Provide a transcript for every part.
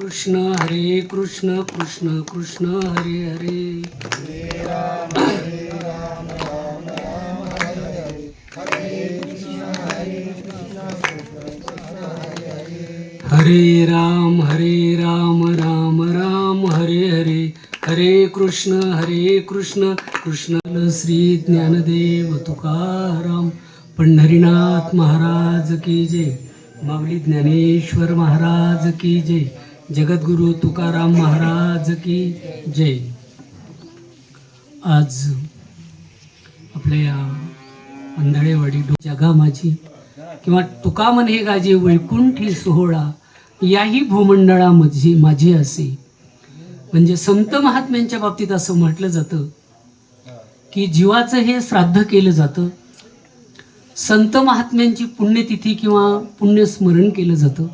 कृष्ण हरे कृष्ण कृष्ण कृष्ण हरे हरे. हरे राम हरे राम राम राम हरे हरे. हरे कृष्ण हरे कृष्ण कृष्ण श्री ज्ञानदेव तुकाराम. पंढरीनाथ महाराज की जय. माऊली ज्ञानेश्वर महाराज की जय. जगद्गुरु तुकाराम महाराज की जय. आज आपल्या या जगा माझी किंवा तुका म्हणे गाजे वैकुंठी सोहळा याही भूमंडळामध्ये माझी असे. म्हणजे संत महात्म्यांच्या बाबतीत असं म्हटलं जातं की जीवाचं हे श्राद्ध केलं जातं. संत महात्म्यांची पुण्यतिथी किंवा पुण्यस्मरण केलं जातं.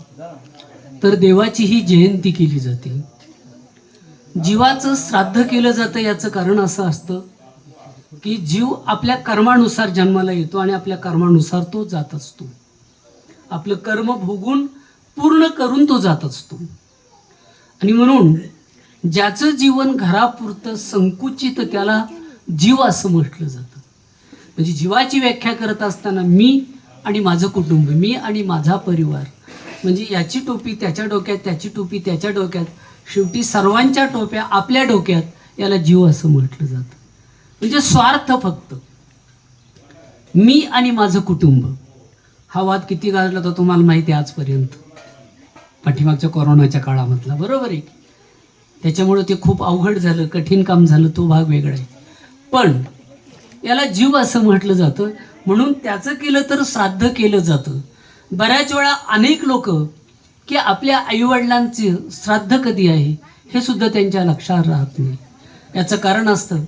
तर देवाची ही जयंती केली जाते. जीवाचं श्राद्ध केलं जातं याचं कारण असं असतं की जीव आपल्या कर्मानुसार जन्माला येतो आणि आपल्या कर्मानुसार तो जात असतो. आपलं कर्म भोगून पूर्ण करून तो जात असतो. आणि म्हणून ज्याचं जीवन घरापुरतं संकुचित त्याला जीव असं म्हटलं जातं. म्हणजे जीवाची व्याख्या करत असताना मी आणि माझं कुटुंब मी आणि माझा परिवार म्हणजे याची टोपी त्याच्या डोक्यात त्याची टोपी त्याच्या डोक्यात शेवटी सर्वांच्या टोप्या आपल्या डोक्यात याला जीव असं म्हटलं जातं. म्हणजे स्वार्थ फक्त. मी आणि माझं कुटुंब. हा वाद किती गाजला तर तुम्हाला माहिती आहे आजपर्यंत. पाठीमागच्या कोरोनाच्या काळामधला. बरोबर आहे त्याच्यामुळं ते खूप अवघड झालं कठीण काम झालं तो भाग वेगळा आहे. पण याला जीव असं म्हटलं जातं. म्हणून त्याचं केलं तर श्राद्ध केलं जातं. बऱ्याच वेळा अनेक लोक की आपल्या आईवडिलांचे श्राद्ध कधी आहे हे सुद्धा त्यांच्या लक्षात राहत नाही. याचं कारण असतं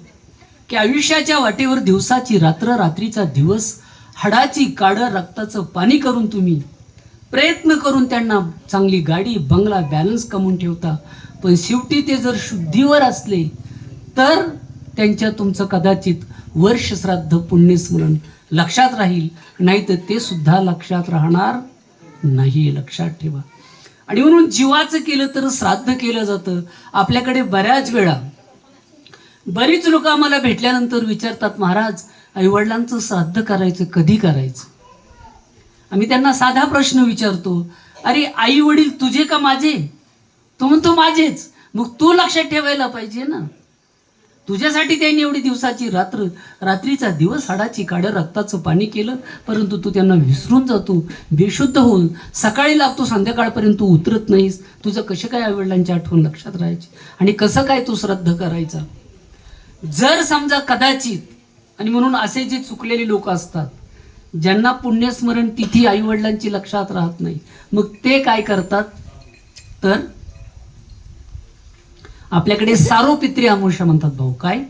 की आयुष्याच्या वाटेवर दिवसाची रात्र रात्रीचा दिवस हाडाची काडं रक्ताचं पाणी करून तुम्ही प्रयत्न करून त्यांना चांगली गाडी बंगला बॅलन्स कमवून ठेवता. पण शेवटी ते जर शुद्धीवर असले तर त्यांच्या तुमचं कदाचित वर्ष श्राद्ध पुण्यस्मरण लक्षात राहील. नाही तर ते सुद्धा लक्षात राहणार नाही. लक्षात ठेवा. आणि म्हणून जीवाचं केलं तर श्राद्ध केलं जातं. आपल्याकडे बऱ्याच वेळा बरीच लोक आम्हाला भेटल्यानंतर विचारतात महाराज आईवडिलांचं श्राद्ध करायचं कधी करायचं? आम्ही त्यांना साधा प्रश्न विचारतो अरे आई वडील तुझे का माझे? तो म्हणतो माझेच. मग तू लक्षात ठेवायला पाहिजे ना. तुझ्यासाठी त्यांनी एवढी दिवसाची रात्र रात्रीचा दिवस हाडाची काड्या रक्ताचं पाणी केलं परंतु तू त्यांना विसरून जातो बेशुद्ध होऊन सकाळी लागतो संध्याकाळपर्यंत तू उतरत नाहीस. तुझं कसं काय आईवडिलांची आठवण लक्षात राहायची? आणि कसं काय तू श्रद्ध करायचा? जर समजा कदाचित आणि म्हणून असे जे चुकलेले लोक असतात ज्यांना पुण्यस्मरण तिथी आईवडिलांची लक्षात राहत नाही मग ते काय करतात? तर आपल्याकडे सारोपित्री अमावस्या म्हणतात भाऊ. काय?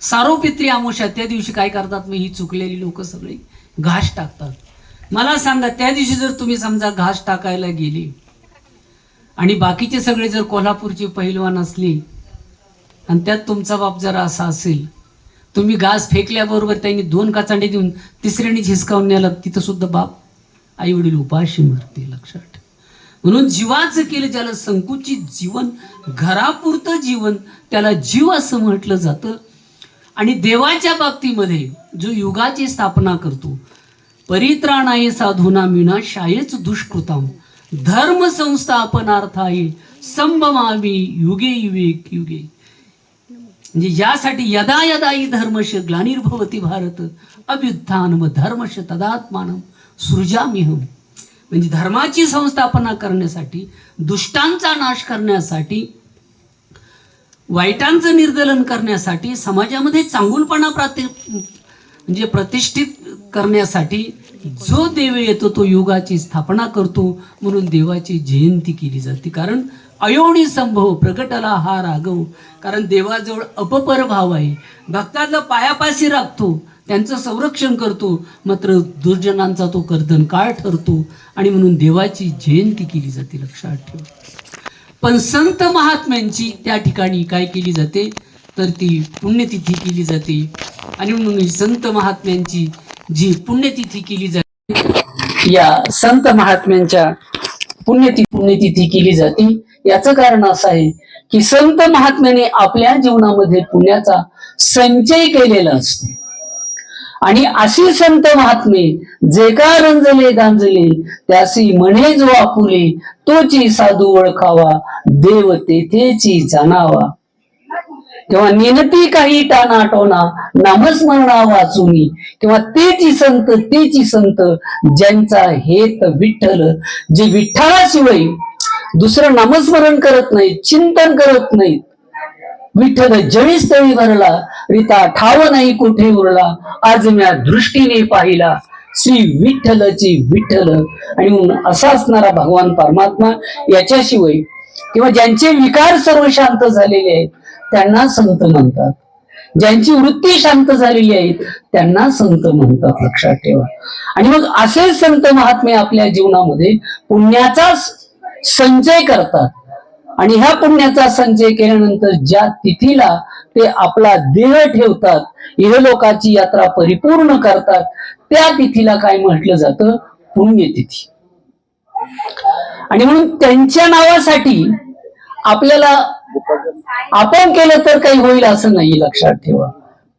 सारोपित्री अमावस्या त्या दिवशी काय करतात? मग ही चुकलेली लोक सगळी घास टाकतात. मला सांगा त्या दिवशी जर तुम्ही समजा घास टाकायला गेली आणि बाकीचे सगळे जर कोल्हापूरचे पहिलवान असली आणि त्यात तुमचा बाप जर असा असेल तुम्ही घास फेकल्याबरोबर त्यांनी दोन काचांडे देऊन तिसऱ्याने झिसकावून नेलं तिथं सुद्धा बाप आई वडील उपाशी मरते लक्षात ठेवा. म्हणून जीवाचं केलं ज्याला संकुचित जीवन घरापुरतं जीवन त्याला जीव असं म्हटलं जातं. आणि देवाच्या बाबतीमध्ये जो युगाची स्थापना करतो परित्राणाय साधूना मिना शायेच दुष्कृताम. धर्म संस्थापनार्थाय संभमामी युगे युवेक युगे. म्हणजे यासाठी यदा यदा ही धर्मश ग्लानिर्भवती भारत अभ्युत्थान व धर्मश तदात्मानम सृजामिहम म्हणजे धर्माची संस्थापना करण्यासाठी दुष्टांचा नाश करण्यासाठी वाईटांचं निर्दलन करण्यासाठी समाजामध्ये चांगुलपणा प्राति म्हणजे प्रतिष्ठित करण्यासाठी जो देव येतो तो योगाची स्थापना करतो म्हणून देवाची जयंती केली जाते. कारण अयोणी संभव प्रगटला हा राघव. कारण देवाजवळ अपपर भाव आहे. भक्ताला पायापाशी राखतो. त्यांचं संरक्षण करतो. मात्र दुर्जनांचा तो कर्दन काळ ठरतो आणि म्हणून देवाची जयंती केली जाते लक्षात ठेव. पण संत महात्म्यांची त्या ठिकाणी काय केली जाते? तर ती पुण्यतिथी केली जाते. आणि म्हणून संत महात्म्यांची जी पुण्यतिथी केली जाते या संत महात्म्यांच्या पुण्यतिथी पुण्यतिथी केली जाते. याचं कारण असं आहे की संत महात्म्याने आपल्या जीवनामध्ये पुण्याचा संचय केलेला असतो. आणि अशी संत महात्मे जे का रंजले गांजले त्यासी म्हणे जो आपुले तोची साधू ओळखावा देव तेथेची जाणावा. किंवा निनती काही टाना टोना नामस्मरणा वाचुनी किंवा तेची संत तेची संत ज्यांचा हेत विठ्ठल जे विठ्ठलाशिवाय दुसरं नामस्मरण करत नाही चिंतन करत नाहीत विठ्ठल जळीस तळी भरला रिता ठाव नाही कुठे उरला आज म्या दृष्टीने पाहिला श्री विठ्ठलची विठ्ठल. आणि म्हणून असा असणारा भगवान परमात्मा याच्याशिवाय किंवा ज्यांचे विकार सर्व शांत झालेले आहेत त्यांना संत म्हणतात. ज्यांची वृत्ती शांत झालेली आहे त्यांना संत म्हणतात लक्षात ठेवा. आणि मग असे संत महात्मे आपल्या जीवनामध्ये पुण्याचा संचय करतात. आणि ह्या पुण्याचा संचय केल्यानंतर ज्या तिथीला ते आपला देह ठेवतात इहलोकाची यात्रा परिपूर्ण करतात त्या तिथीला काय म्हटलं जातं? पुण्यतिथी. आणि म्हणून त्यांच्या नावासाठी आपल्याला आपण केलं तर काही होईल असं नाही लक्षात ठेवा.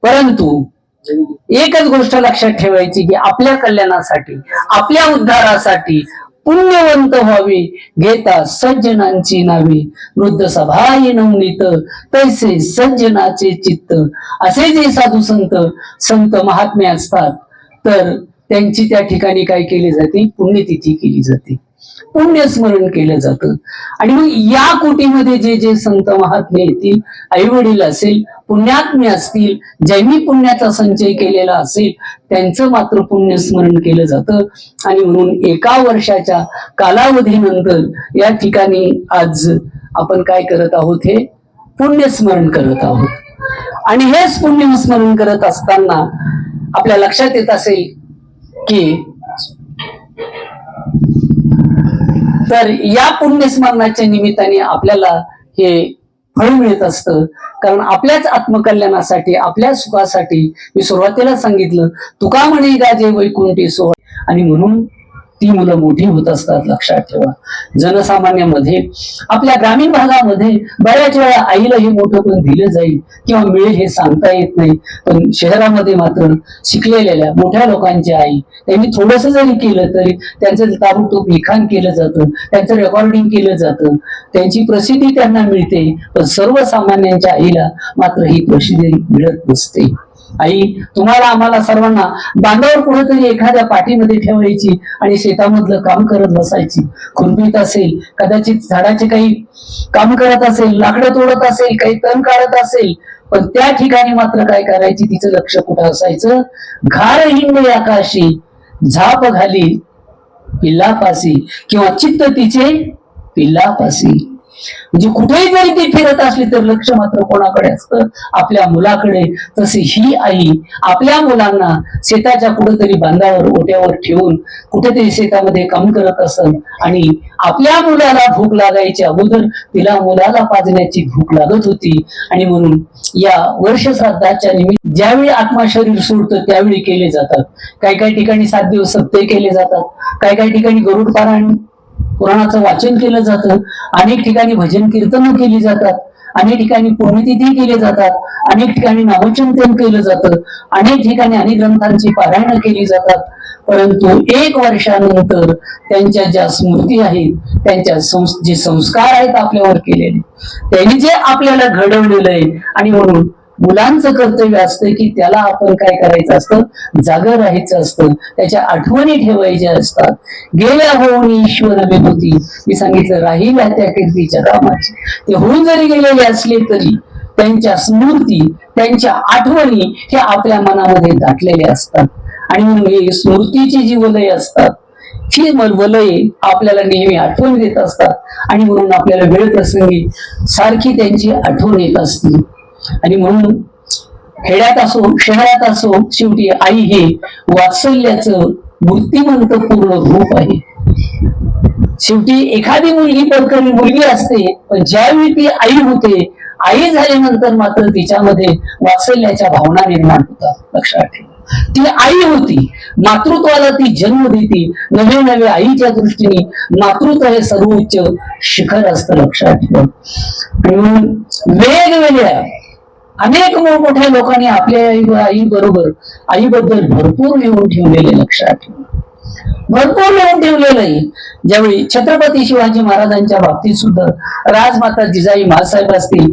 परंतु एकच गोष्ट लक्षात ठेवायची की आपल्या कल्याणासाठी आपल्या उद्धारासाठी पुण्यवंत व्हावे घेता सज्जनांची नावे. वृद्ध सभाई नवनीत तैसे सज्जनाचे चित्त. असे जे साधू संत संत महात्मे असतात तर त्यांची त्या ठिकाणी काय केली जाते? पुण्यतिथी केली जाते. पुण्यस्मरण केलं जातं. आणि मग या कोटीमध्ये जे जे संत महात्मे येतील आई वडील असेल पुण्यात्मे असतील ज्यांनी पुण्याचा संचय केलेला असेल त्यांचं मात्र पुण्यस्मरण केलं जातं. आणि म्हणून एका वर्षाच्या कालावधीनंतर या ठिकाणी आज आपण काय करत आहोत हे? पुण्यस्मरण करत आहोत. आणि हेच पुण्यस्मरण करत असताना आपल्या लक्षात येत असेल की तर या पुण्यस्मरणाच्या निमित्ताने आपल्याला हे फळ मिळत असतं. कारण आपल्याच आत्मकल्याणासाठी आपल्या सुखासाठी मी सुरुवातीला सांगितलं तुका म्हणे गाजे वैकुंठी सोहळ आणि म्हणून ती मुलं मोठी होत असतात लक्षात ठेवा. जनसामान्यामध्ये आपल्या ग्रामीण भागामध्ये बऱ्याच वेळा आईला हे मोठं पण दिलं जाईल किंवा मिळेल हे सांगता येत नाही. पण शहरामध्ये मात्र शिकलेल्या मोठ्या लोकांची आई त्यांनी थोडस जरी केलं तरी त्यांचं ताबडतोब लिखाण केलं जातं त्यांचं रेकॉर्डिंग केलं जातं त्यांची प्रसिद्धी त्यांना मिळते. पण सर्वसामान्यांच्या आईला मात्र ही प्रसिद्धी मिळत नसते. आई तुम्हाला आम्हाला सर्वांना बांधावर कुठेतरी एखाद्या पाठीमध्ये ठेवायची आणि शेतामधलं काम करत बसायची. खुरपीत असेल कदाचित झाडाचे काही काम करत असेल लाकडं तोडत असेल काही तण काढत असेल पण त्या ठिकाणी मात्र काय करायची तिचं लक्ष कुठं असायचं? घार हिंग आकाशी झाप घाली पिल्लापासी किंवा चित्त तिचे पिल्लापासी. म्हणजे कुठेही जरी ती फिरत असली तर लक्ष मात्र कोणाकडे असतं? आपल्या मुलाकडे. तसे ही आई आपल्या मुलांना शेताच्या कुठेतरी बांधावर ओट्यावर ठेवून कुठेतरी शेतामध्ये काम करत असत आणि आपल्या मुलाला भूक लागायची अगोदर तिला मुलाला पाजण्याची भूक लागत होती आणि म्हणून या वर्ष श्राद्धाच्या निमित्त ज्यावेळी आत्मा शरीर सोडतं त्यावेळी केले जातात. काही काही ठिकाणी सात दिवस सप्ते केले जातात. काही काही ठिकाणी गरुड पारायण पुराणाचं वाचन केलं जातं. अनेक ठिकाणी भजन कीर्तन केली जातात. अनेक ठिकाणी पुण्यतिथी केली जातात. अनेक ठिकाणी नामचिंतन केलं जातं. अनेक ठिकाणी अनेक ग्रंथांची पारायण केली जातात. परंतु एक वर्षानंतर त्यांच्या ज्या स्मृती आहेत त्यांच्या संस- जे संस्कार आहेत आपल्यावर केलेले त्यांनी जे आपल्याला घडवलेलं आहे आणि म्हणून मुलांचं कर्तव्य असतं की त्याला आपण काय करायचं असतं? जागं राहायचं असतं. त्याच्या आठवणी ठेवायच्या असतात. गेल्या होऊन ईश्वर विभूती. मी सांगितलं राहिल्या त्या कीर्तीच्या कामाची ते होऊन जरी गेलेले असले तरी त्यांच्या स्मृती त्यांच्या आठवणी हे आपल्या मनामध्ये दाटलेले असतात. आणि म्हणजे स्मृतीची जी वलय असतात ही वलये आपल्याला नेहमी आठवण देत असतात. आणि म्हणून आपल्याला वेळ प्रसंगी सारखी त्यांची आठवण येत असते. आणि म्हणून खेड्यात असो शहरात असो शेवटी आई हे वात्सल्याचं मूर्तिमंत पूर्ण रूप आहे. शेवटी एखादी मुलगी परकरी मुलगी असते पण ज्यावेळी ती आई होते आई झाल्यानंतर मात्र तिच्यामध्ये वात्सल्याच्या भावना निर्माण होतात. लक्षात ठेवा. ती आई होती मातृत्वाला ती जन्म देती नवे नवे आईच्या दृष्टीने मातृत्व हे सर्वोच्च शिखर असतं लक्षात ठेवा. म्हणून वेगवेगळ्या अनेक मोठमोठ्या लोकांनी आपल्या आई आई बरोबर आईबद्दल भरपूर लिहून ठेवलेले लक्षात भरपूर लिहून ठेवलेलं. आहे ज्यावेळी छत्रपती शिवाजी महाराजांच्या बाबतीत सुद्धा राजमाता जिजाई मासाहेब असतील